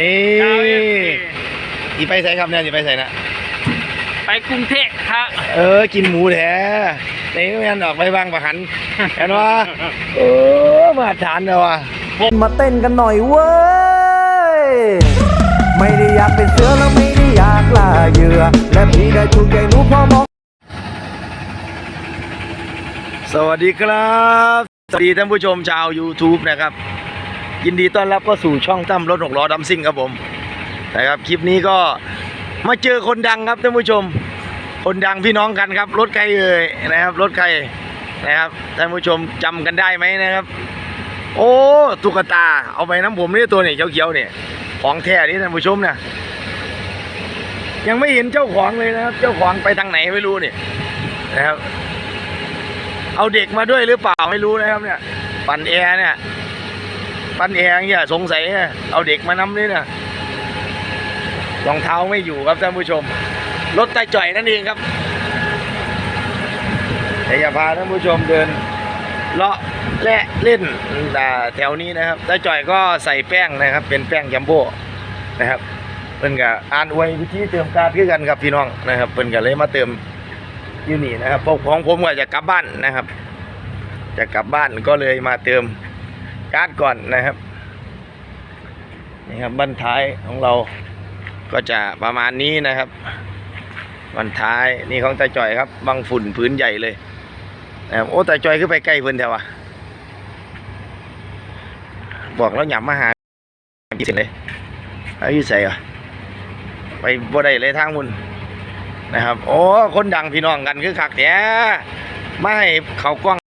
นี่เก้าเอฟซีอีไปใส่ครับเนี่ยอีไปใส่นะไปกรุงเทพครับเออกินหมูแท้นี่แม่นออกไปบางประหันเห็นว่าเออมาทานเลยว่ะมาเต้นกันหน่อยเว้ยไม่ได้อยากเป็นเสือแล้วไม่ได้อยากล่าเหยื่อและพี่ได้ถูกใจหนูพอมองสวัสดีครับ สวัสดีท่านผู้ชมชาว YouTube นะครับ ยินดีต้อนรับเข้าสู่ช่องตั้มรถหกล้อดัมซิ่งครับผมนะครับคลิปนี้ก็มาเจอคนดังครับท่านผู้ชม คนดังพี่น้องกันครับ รถใครเอ่ยนะครับรถใครนะครับท่านผู้ชมจำกันได้ไหมนะครับ โอ้ตุ๊กตาเอาไปน้ำผมนี่ตัวนี่เขียวๆเนี่ยของแท้นี่ท่านผู้ชมเนี่ยยังไม่เห็นเจ้าของเลยนะครับ เจ้าของไปทางไหนไม่รู้เนี่ยนะครับ เอาเด็กมาด้วยหรือเปล่าไม่รู้นะครับเนี่ยปั่นแอร์เนี่ย ปั่นแอร์เนี่ยสงสัยเนี่ยเอาเด็กมานำนี่นะรองเท้าไม่อยู่ครับท่านผู้ชม รถไตาจ่อยนั่นเองครับแต่อย่าพาท่านผู้ชมเดินเลาะและเล่นอ่แถวนี้นะครับไตาจ่อยก็ใส่แป้งนะครับ เป็นแป้งยัมโบ้นะครับเพิ่นก็อ่านอวยวิธีเติมการ์ดคือกันครับพี่น้องนะครับเพิ่นก็เลยมาเติมอยู่นี่นะครับพวกของผมก็จะกลับบ้านนะครับ จะกลับบ้านก็เลยมาเติม การ์ดก่อนนะครับนี่ครับบันท้ายของเราก็จะประมาณนี้นะครับ บันท้ายนี่ของตาจ่อยครับบางฝุ่นพื้นใหญ่เลยนะครับโอ้ตาจ่อยขึ้นไปใกล้เพิ่นแถวะบอกแล้วหยับมาหากินเลยเอายู่ใส่อะไปบ่ได้เลยทางมุนนะครับ โอ้คนดังพี่น้องกันคือคักแท้มาให้เขากล้อง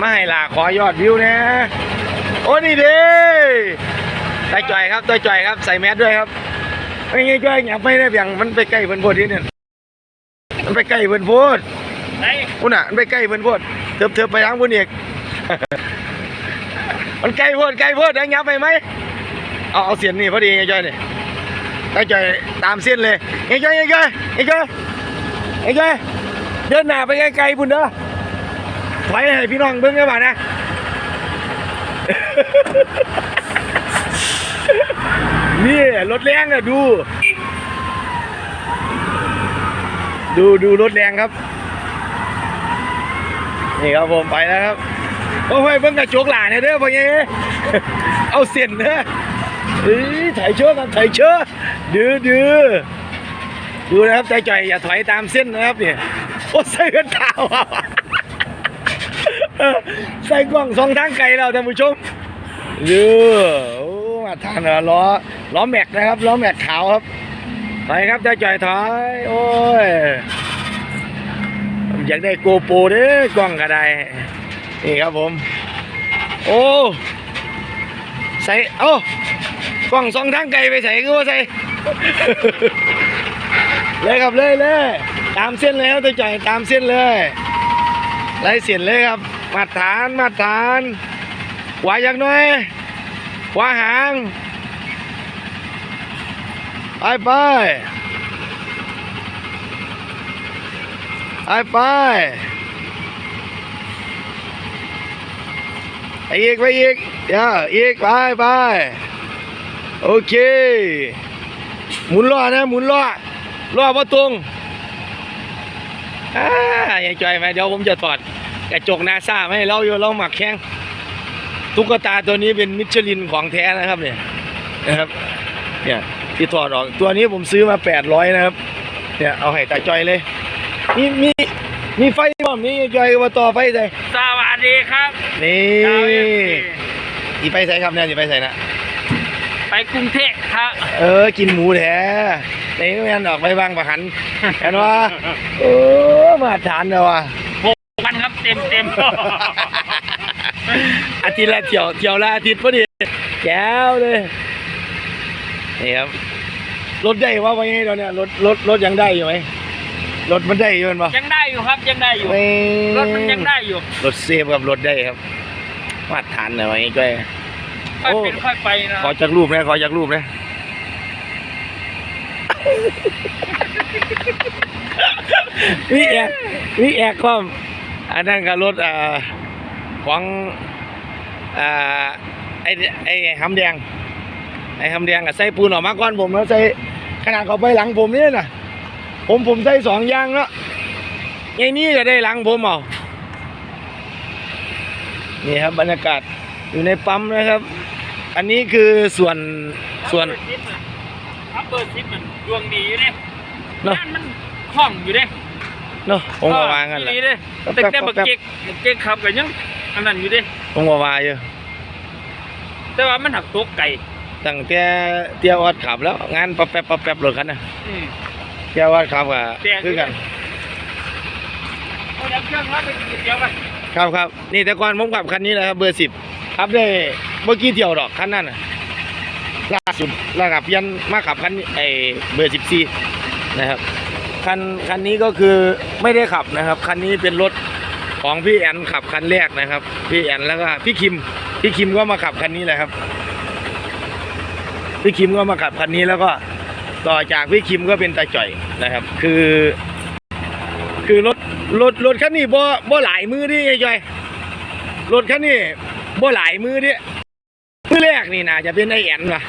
มาให้ลาขอยอดวิวนะโอ้นี่เด้ตาจ่อยครับตาจ่อยครับใส่แมสด้วยครับไม่ไงจ่อยอย่าไปได้เพียงมันไปใกล้เพิ่นโพดนี่เนี่ยมันไปใกล้เพิ่นโพดไหนพุ่นน่ะมันไปใกล้เพิ่นโพดเถิบเถิบไปทางพุ่นอีกมันใกล้โพดใกล้โพดนะยับไปไหมเอาเอาเสียนนี่พอดีไงจ่อยนี่ตาจ่อยตามเส้นเลยไงจ่อยไงจ่อยไงจ่อยไงจ่อยเดินหน้าไปไกลๆพุ่นเด้อ ถอยให้พี่น้องเบิ่งได้บ่านะนี่รถแรงอะดู ดูดูรถแรงครับ นี่ครับผมไปแล้วครับโอ้ยเบิ่งกระจกหลานเนี่ยเด้อพ่อเงี้เอาเส้นเด้อเอ้ยถ่ายเชือกกันถ่ายเชือกดื้อดื้อดูนะครับใจจ่อยอย่าถอยตามเส้นนะครับเนี่ยโอ้ใส่กันเท้าอะ ใส่กล้องสองทางไกลเราท่านผู้ชมเดื้อโอ้มาทานเอล้อล้อแม็กนะครับล้อแม็กขาวครับไปครับใจจ่อยถอยโอ้ยอยากได้โกโปรเด้กล้องก็ได้นี่ครับผม โอ้ใส่เอ้กล้องสองทางไกลไปใส่ก็ว่าใส่เลยครับเลยเลยตามเส้นเลยครับตัวจ่อยตามเส้นเลยไล่เส้นเลยครับ มาตรฐานมาตรฐานขวาอย่างน้อยขวาหางไปไปไปไปไปอีกไปอีกเดี๋ยวอีกไปไปโอเค หมุนล้อนะหมุนล้อล้อพอตรงอ่าอย่าจ่อยไหมเดี๋ยวผมจะถอด กระจกนาซามาให้เราอยู่เราหมักแข้งตุ๊กตาตัวนี้เป็นมิชลินของแท้นะครับเนี่ยนะครับ เนี่ยที่ถอดออกตัวนี้ผมซื้อมา800นะครับ เนี่ยเอาให้ตาจอยเลยมีมีมีไฟบ้อมนี่จอยมาต่อไฟใส่สวัสดีครับนี่เก้าเอฟซีอีไปใส่ครับเนี่ยอีไปใส่นะไปกรุงเทพครับ เออกินหมูแท้นี่แม่นออกไปบางประหันเห็นว่าเออมาทานเลยว่ะหกพันครับ เต็มเต็มอาทิตย์ละเที่ยวเที่ยวละอาทิตย์พอดีแก้วเลยนี่ครับรถได้ว่าไงตอนเนี้ยรถรถรถยังได้อยู่ไหมรถมันได้อยู่มั้ยยังได้อยู่ครับยังได้อยู่ไม่รถมันยังได้อยู่รถเซฟกับรถได้ครับมาทานเลยว่าไงก้อยค่อยโอ้เป็นค่อยไปนะขอจากรูปนะขอจากรูปนะวิแอกวิแอกความ อันนั้นก็รถอ่าของอ่าไอ้ไอ้หำแดงไอ้คำแดงอะใส่ปูนออกมาก่อนผมแล้วใส่ขนาดเขาไปหลังผมเนี่ยนะผมผมใส่สองอยางแล้วไอ้นี่ก็ได้หลังผมเอานี่ครับบรรยากาศอยู่ในปั๊มนะครับ อันนี้คือส่วนส่วนครับเบอร์ซิปมันดวงดีอยู่เด้เนาะงานมันคล่องอยู่เด้ เนาะผมก็วางกันแหละดีเด้แป๊บแต่แป๊บแต่บักแป๊บเก๊กบักเก๊กขับกันยังอันนั้นอยู่เด้ผมก็วางอยู่แต่ว่ามันหักตกไก่ตั้งแต่เตียออดขับแล้ว งานปั๊บแป๊บปั๊บแป๊บรถคันนะอืมเตียออดขับก็คือกันเอาดับเครื่องแล้วไปกินเดียวกันครับครับนี่แต่ก่อนผมขับคันนี้แหละครับเบอร์สิบขับได้เมื่อกี้เที่ยวดอกคันนั้นน่ะล่าสุดระดับยันมาขับคันนี้ไอเบอร์สิบสี่นะครับ คันคันนี้ก็คือไม่ได้ขับนะครับคันนี้เป็นรถของพี่แอนขับคันแรกนะครับ พี่แอนแล้วก็พี่คิมพี่คิมก็มาขับคันนี้แหละครับ พี่คิมก็มาขับคันนี้แล้วก็ต่อจากพี่คิมก็เป็นตาจ่อยนะครับ คือ คือรถรถรถคันนี้บ่บ่หลายมือดิไอ้จอยรถคันนี้บ่หลายมือดิมือแรกนี่น่าจะเป็นไอแอนว่ะ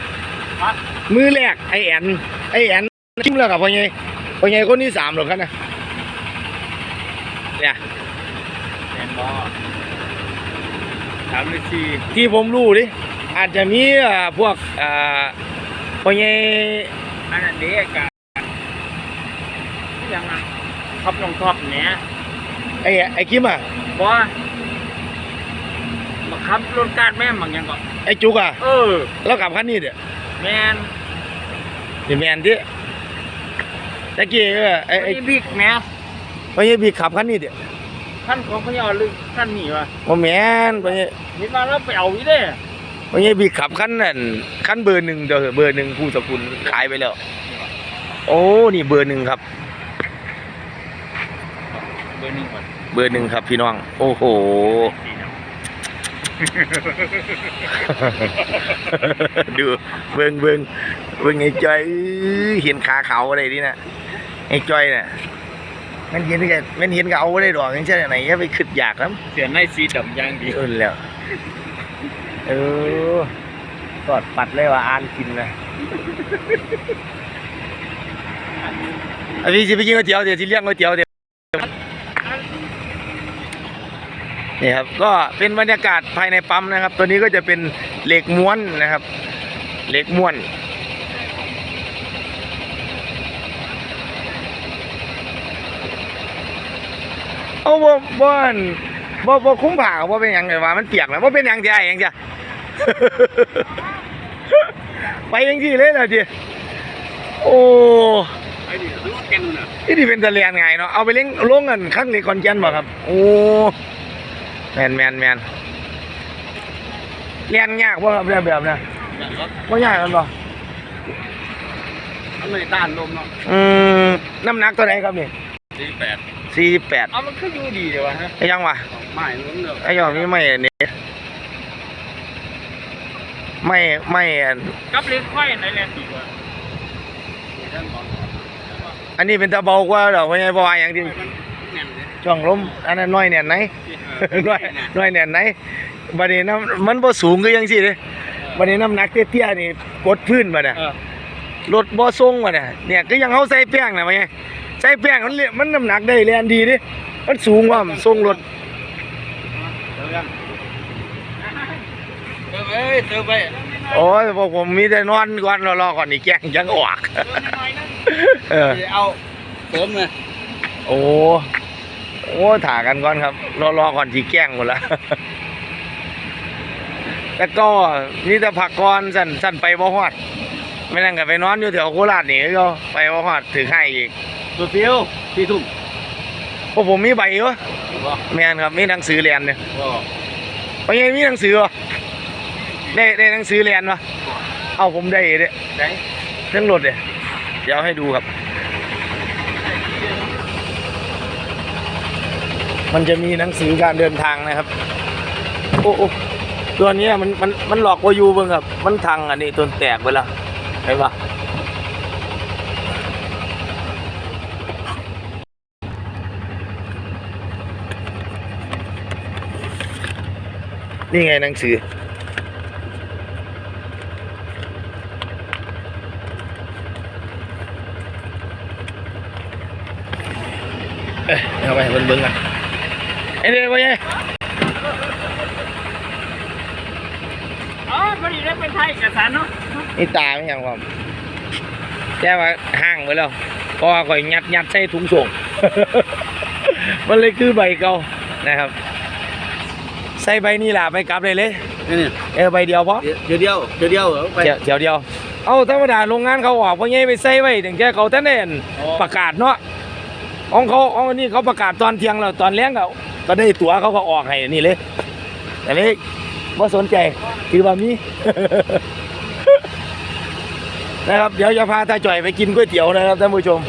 มือแรกไอแอนไอแอนคิมแล้วกับพ่อให ญ่พ่อใหญ่คนที่สามหรอกคันน่ะเนี่ยแมนบอสามหรือสี่ที่ผมรู้ดิอาจจะมีอ่าพวกอ่าพ่อใหญ่อันนั้นเด็กอะยังไงท็อปลงท็อปเนี่ยไอไอคิมอะบอมาขับรถการแม่งบางอยังก่อนไอจุกอะเออแล้วขับคันนี้เด้อแมนนี่แมนดิ ตะกี้เออไอไอ้ไอบิ๊กแมสพ่อใหญ่บีขับคันนี้เด้อท่านของพญาลึกท่านหนีวะบ่แม่นพ่อใหญ่เห็นมาแล้วไปเอาอีเด้วันนี้บีขับขั้นนั่นขั้นเบอร์หนึ่งเด้อเบอร์หนึ่งผู้สกุลขายไปแล้ว โอ้นี่เบอร์หนึ่งครับ เบอร์หนึ่งก่อนเบอร์หนึ่งครับพี่น้อง โอ้โห ดูเบิ่งเบิ่งเบิ่งไอ้จ้อยเห็นขาเขาอะไรนี่นะไอ้จ้อยน่ะมันเห็นกันมันเห็นก็เอาได้ดอกยังใช่ไหนอย่าไปขึ้นอยากน้เสียในสีดำยางดีำเออแล้วเออสอดปัดเลยว่าอ่านกินนะอะพี่จะไปกินก๋วยเตี๋ยวเดี๋ยวที่เลี้ยงก๋วยเตี๋ยวเดี๋ยว นี่ครับก็เป็นบรรยากาศภายในปั๊มนะครับ ตัวนี้ก็จะเป็นเหล็กม้วนนะครับ เหล็กม้วน เอาบ่บ่อันบ่บ่คุ้มผ่าบ่เป็นหยังไงว่ามันเปียกแล้วบ่เป็นหยังที่ไอ้หยังจ้ะไปยังที่เลยล่ะจีโอ้ไอ้นี่รู้แกันน่ะที่นี่เป็นตะเลียนไงเนาะเอาไปเลี้ยงลงกันข้างในคอนแกนบ่ครับ โอ้ แมนแมนแมนเรียนยากบ่ครับแบบแบบเนี้ยอย่างรถบ่ยากกันบ่มันเลยต้านลมเนาะอืมน้ำหนักตัวไหนครับนี่สี่แปดสี่สิบแปดเอามันก็อยู่ดีเลยวะฮะไอ้ยังวะไม่ล้มเลยไอ้ยังนี่ไม่อันนี้ไม่ไม่อันกับเล็กค่อยในแลนด์ดีกว่าอันนี้เป็นตะเบากว่าดอกไม่ใช่บ่ว่าอย่างที่มันแน่นเลย ช่องลมอันนั้นน้อยเนี่ยไหนน้อยน้อยเนี่ยไหนบัดนี้น้ำมันบ่สูงคือจังซี่เด้บัดนี้น้ำหนักเตี้ยๆนี่กดพื้นมาน่ะเออรถบ่ทรงมาน่ะเนี่ยก็ยังเฮาใส่แป้งน่ะว่าไงใส่แป้งมันเรียมันน้ำหนักได้แรงดีเดิมันสูงกว่ามันทรงรถเดี๋ยวกันเติมเอ้ยเติมไปโอ้ยพวกผมมีแต่นอนก่อนรอๆก่อนนี่แกล้งยังออกเออเอาเติมเลยโอ้ โอ้ถ่ากันก่อนครับ รอๆก่อนสิแกล้งหมดละแล้วก็นี่แต่พักก่อนสั่นสั่นไปบ่ฮอดไม่นั่งกับไปนอนอยู่แถวโคราชนี่ก็ไปบ่ฮอดถึงให้อีกตัวเฟี้ยวที่ทุ่มพวกผมมีใบอยู่บ่แม่นครับมีหนังสือเรียนเนี่ยบ่ว่าไงมีหนังสือวะได้ได้หนังสือเรียนวะเอาผมได้เด้ไหนเครื่องรถเด้เดี๋ยวให้ดูครับ มันจะมีหนังสือการเดินทางนะครับ โอ้โอตัวนี้มันมันมันหลอกวายูเบิ่งครับ มันทังอันนี้ตัวแตกไปแล้วเห็นปะนี่ไงหนังสือ เอ้ยเอาไปเบิ่งๆกัน เด็กว่าไงอ๋อพอดีได้เป็นไทยเอกสารเนาะนี่ตาไม่ยังความแค่ว่าห่างไปแล้วเพราะว่าข่อยยัดยัดใส่ถุงส่ง มันเลยคือใบเก่านะครับ ใส่ใบนี้ล่ะไปกลับเลยเลยนี่เออใบเดียวพอเดียวเดียวเดียวเดียวเหรอไปเดี๋ยวเดียวเดียวเอาธรรมดาโรงงานเขาออกเพราะไงไปใส่ไว้ถึงแค่เขาท่านเด่นประกาศเนาะของเขาของนนี้เขาประกาศตอนเที่ยงแล้วตอนแรงก็ ก็ได้ตั๋วเขาก็ออกให้นี่เลยแต่เลยว่าสนใจคือว่ามีนะครับ เดี๋ยวจะพาตาจ่อยไปกินก๋วยเตี๋ยวนะครับท่านผู้ชม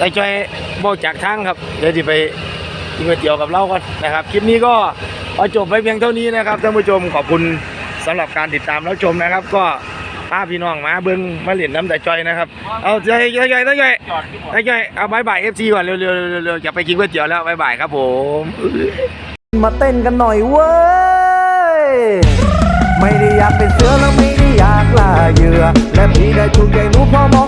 ตาจ่อยบอกจากทางครับ เดี๋ยวจะไปกินก๋วยเตี๋ยวกับเรากันนะครับ คลิปนี้ก็เอาจบไปเพียงเท่านี้นะครับท่านผู้ชมขอบคุณสำหรับการติดตามรับชมนะครับ ก็ พาพี่น้องมาเบิ้งมาเหรียญน้ำแต่จ่อยนะครับ เอาใจใจใจตาจ่อยจอดที่บ่ตาจ่เอาบายบายเอฟซีก่อนเร็วๆเร็วๆเร็วๆจะไปกินก๋วยเตี๋ยวแล้วบายบายครับผม มาเต้นกันหน่อยเว้ย ไม่ได้อยากเป็นเสือแล้วไม่ได้อยากล่าเหยื่อ และพี่ได้ถูกใจหนูพอมอง